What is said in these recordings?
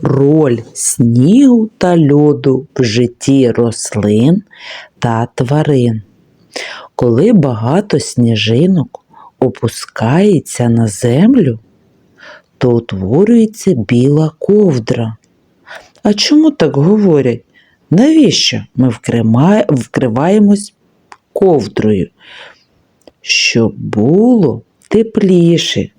Роль снігу та льоду в житті рослин та тварин. Коли багато сніжинок опускається на землю, то утворюється біла ковдра. А чому так говорять? Навіщо ми вкриваємось ковдрою? Щоб було тепліше.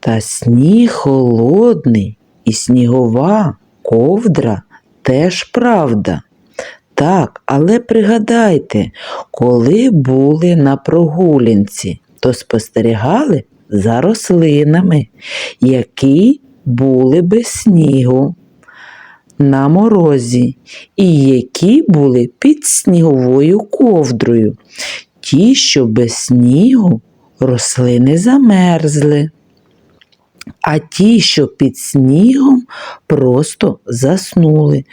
Та сніг холодний і снігова ковдра теж правда. Так, але пригадайте, коли були на прогулянці, то спостерігали за рослинами, які були без снігу на морозі, і які були під сніговою ковдрою. Ті, що без снігу, рослини замерзли. А ті, що під снігом, просто заснули,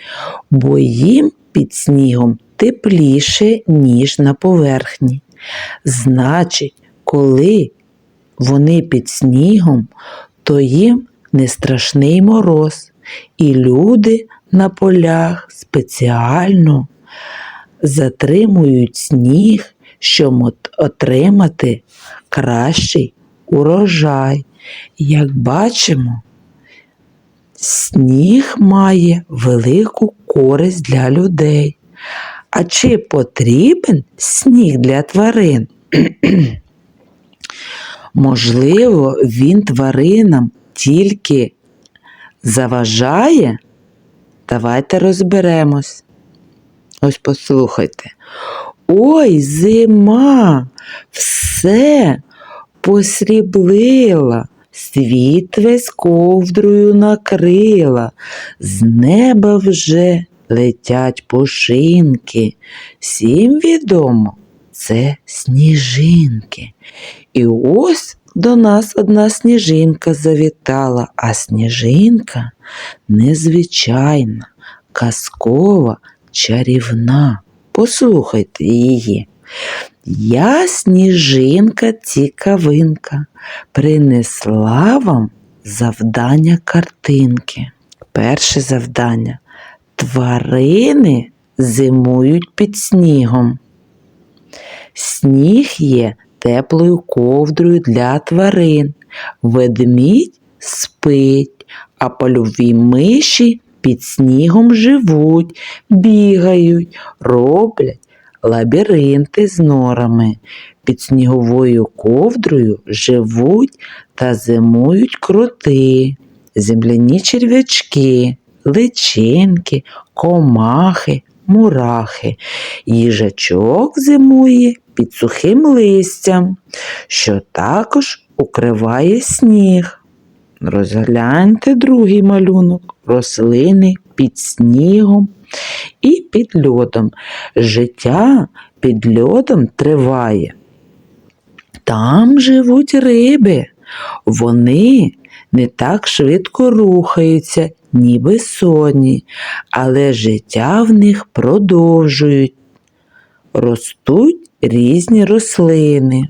бо їм під снігом тепліше, ніж на поверхні. Значить, коли вони під снігом, то їм не страшний мороз, і люди на полях спеціально затримують сніг, щоб отримати кращий урожай. Як бачимо, сніг має велику користь для людей. А чи потрібен сніг для тварин? Можливо, він тваринам тільки заважає? Давайте розберемось. Ось послухайте. Ой, зима, все посріблила, світ весь ковдрою накрила, з неба вже летять пушинки. Всім відомо, це сніжинки. І ось до нас одна сніжинка завітала, а сніжинка незвичайна, казкова, чарівна. Послухайте її. Я сніжинка цікавинка, принесла вам завдання картинки. Перше завдання. Тварини зимують під снігом. Сніг є теплою ковдрою для тварин. Ведмідь спить, а польові миші під снігом живуть, бігають, роблять лабіринти з норами. Під сніговою ковдрою живуть та зимують кроти, земляні черв'ячки, личинки, комахи, мурахи. Їжачок зимує під сухим листям, що також укриває сніг. Розгляньте другий малюнок. Рослини під снігом і під льодом. Життя під льодом триває. Там живуть риби. Вони не так швидко рухаються, ніби соні, але життя в них продовжують. Ростуть різні рослини.